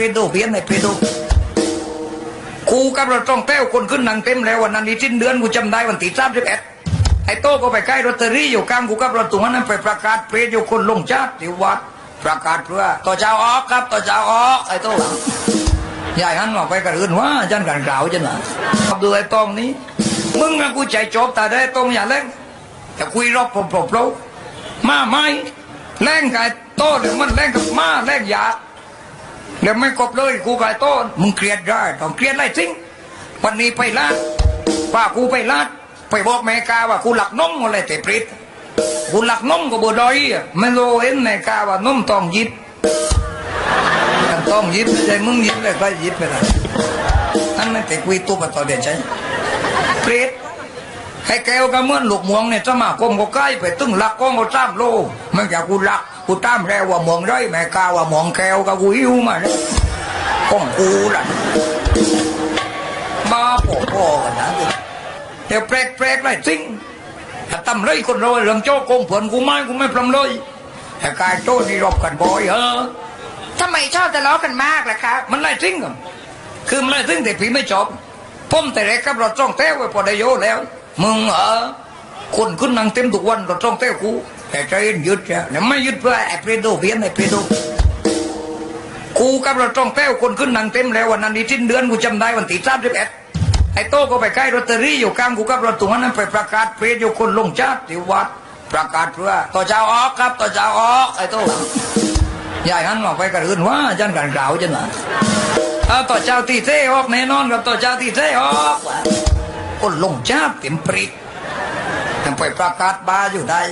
รดโดเพี้ยนไอ้เปรดโดกูกับเราต้องแต้วคนขึ้นหนังเต็มแล้ววันนั้นที่สิ้นเดือนกูจำได้วันที่สามสิบเอ็ดไอ้โต้ก็ไปใกล้ลอตเตอรี่อยู่กลางกูกับรถตรงนั้นไปประกาศเปรดอยู่คนลงชาติที่วัดประกาศเพื่อต่อเจ้าออกครับต่อเจ้าออกไอ้โต้ยายหันออกไปกระอื่นว่าจันกันกล่าวจันนะดูไอ้ตองนี้ มึงกับกูใจจบแต่ได้ตรงอย่าเล่นแต่คุยรอบผมผมเรามาไม่แรงกายโต้หรือมันแรงกับมาแรงยา เดี๋ยวไม่กบเลยกูกายต้นมึงเครียดได้ต้องเครียดไรจริงวันนี้ไปลาดว่ากูไปลาดไปบอกแม่กาว่ากูหลักนมอะไรแต่ปริดกูหลักนมก็บ่ดอยอะไม่รู้เห็นแม่กาว่านมต้องยิบต้องยิบไม่ใช่มึงยิบเลยก็ยิบไปละนั่นไม่แต่คุยตัวมาต่อเดียวใช่ปรต ให้แก้วก็เหมือนลูกหมวงเนี่ยสมาคมก็ใกล้ไปตึงลักก้องก็จ้ามโลมันอยากกูลักกูตามแล้วว่าหมวงไรแม่กาว่าหมวงแก้วก็กูหิวมาเนี่ยก้องกูล่ะบ้าพ่อๆกันนะเดี๋ยวแปลกแปลกๆไรจริงถ้าตำเลยคนเราเรื่องโจ้โกงเผื่อนกูไม่กูไม่พรำเลยแต่กายโจ้นี่รบกันบ่อยเออทำไมชอบทะเลาะกันมากล่ะครับ มันไรจริงกันคือมันไรจริงแต่พี่ไม่จบผมแต่แรกกับรถจ้องเต้วไว้พอได้โยแล้ว มึงเออคนขึ้นนั่งเต็มทุกวันรถจ้องเต้กูแต่ใจเย็นยึดจ้ะแล้วไม่ยึดเพื่อไอ้เปรโดเพี้ยนไอ้เปรโดกูกับเรถจ้องเต้วคนขึ้นนั่งเต็มแล้ววันนั้นที่สิ้นเดือนกูจำได้วันที่สามสิบเอ็ดไอ้โต้ก็ไปใกล้ลอตเตอรี่อยู่กลางกูกับเรถตรงนั้นไปประกาศเปรอยู่คนลงชาติวัดประกาศเพื่อต่อเจ้าออกครับต่อเจ้าออกไอ้โต้ยายหันออกไปกระอื่นว่าจันกันกล่าวจันนะต่อเจ้าตีเท่ออกแน่นอนกับต่อเจ้าตีเท่ออก คนลงชาติเต็มปริกยังไปประกาศบาอยู่ได้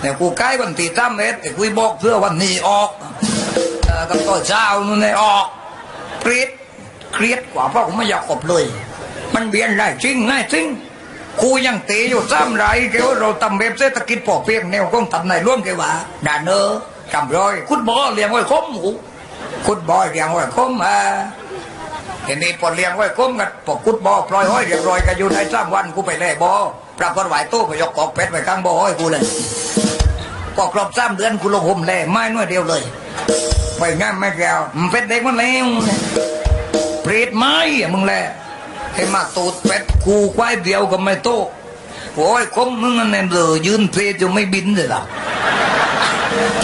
แต่กูใกล้วันที่สามเมตรแต่กูบอกเพื่อวันนี้ออกกับต่อเจ้านู่นนี่ออกปริดเครียดกว่าเพราะผมไม่อยากขบเลย มันเบียนได้จริงได้จริงกูยังตีอยู่ซ้ำไรเกี่ยวเราทำแบบเศรษฐกิจพอเพียงแนวของทำในร่วมกันว่าด่านเนอจำร้อยคุณบอเลี้ยงไว้คมหูคุณบอเลี้ยงไว้คมอ่า ทีนี้พอเลี้ยงไว้ก้มกันพอกุดบอปล่อยห้อยเรียบร้อยกันอยู่ในสามวันกูไปแล่บอปรากฏไหวตู้ไปยกกอกเป็ดไว้ข้างบอห้อยกูเลยพอครบสามเดือนกูลงห่มแล่ไม้น้อยเดียวเลย ไปงานไม่แก้วมันเป็ดเด็กมันแล้วเปรตไม้อะมึงแหละให้มาตูดเป็ดกูควายเดียวก็ไม่โตโอ้ยคมมึงนั่นเลยยืนเพลจะไม่บินเลยล่ะ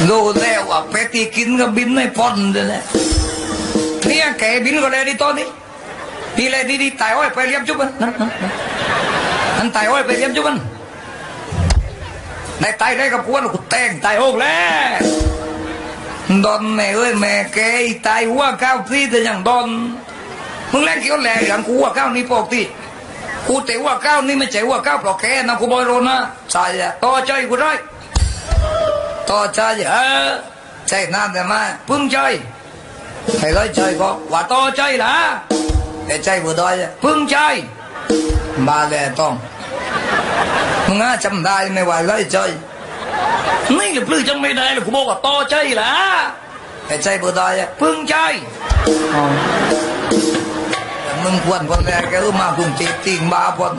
รู้แล้วว่าเป็ดที่กินก็บินไม่พ้นเลยแหละ เนี่ยแกบินก็เลยดิตอนนี้นี่เลยดีดีตายอ้อยไปเลี้ยมจุบันนั่นนั่นนั่นนั่นตายอ้อยไปเลี้ยมจุบันในตายได้กับกวนกูแต่งตายโอกแล้วดอนแม่เอ้ยแม่แกตายหัวข้าวพี่แต่ยังดอนมึงแรกเกี่ยวแหล่อย่างกูหัวข้าวนี่ปกติกูแต่หัวข้าวนี่ไม่ใช่หัวข้าวปลอกแกนะกูบอยโรนะใช่อะต่อใจกูได้ต่อใจเออใช่นั่นแต่มาพึ่งใจ thầy nói chơi có quả to chơi là để chơi vừa đôi phương chơi bà lè tông ngã chăm đai mày quả lấy chơi นี่หรือปลื้อจังไม่ได้หรือกูบอกว่าต่อใจล่ะแต่ใจบ่ได้อะพึ่งใจแต่มึงควรคนแรกก็มาพึ่งจีติงบาพน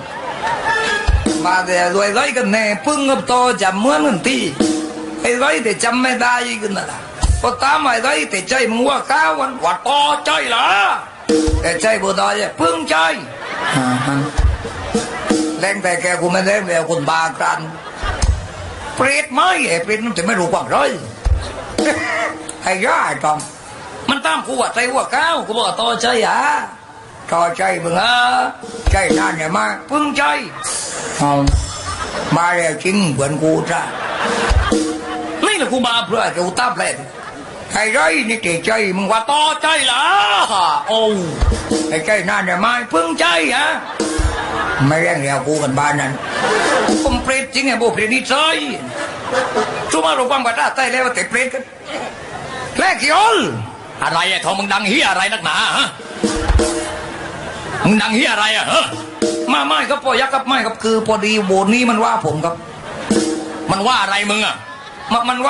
บาแต่รวยร้อยกันแน่พึ่งกับโตจำเหมือนกันทีไอ้ร้อยแต่จำไม่ได้กันน่ะ พอตามไอ้ร้อยแต่ใจมึงว่าข้าวมันว่าต่อใจล่ะแต่ใจบ่ได้อะพึ่งใจแรงแต่แกกูไม่แรงแล้วคนบากันเปรตไหมไอ้เปรตมันจะไม่รู้ความร้อยไอ้ย่าไอ้ตอมมันตามกูว่าใจว่าก้าวกูบอกว่าต่อใจอะต่อใจมึงอะใจนานเนี่ยมาพึ่งใจเอามาแล้วจริงเหมือนกูจ้ะนี่แหละกูมาเพื่อจะอุตาเพลน ไอ้ไรนี่เกใจมึงว่าต่อใจเหรอโอ้ไอ้ใจนานเนี่ยมาพึ่งใจอะไม่แรงแล้วกูกันบ้านนั้นผมเปรตจริงไงโบเปรตนี่ใช่ชูมารู้ความกระด้าใต้แล้วว่าแต่เปรตกันแลกขี้อลอะไรอะทองมึงดังเฮียอะไรนักหนาฮะมึงดังเฮียอะไรอะเฮ้มาไม่ครับพ่อยักษ์ครับไม่ครับคือพอดีโบนี้มันว่าผมครับ มันว่าอะไรมึงอะมันมันว่า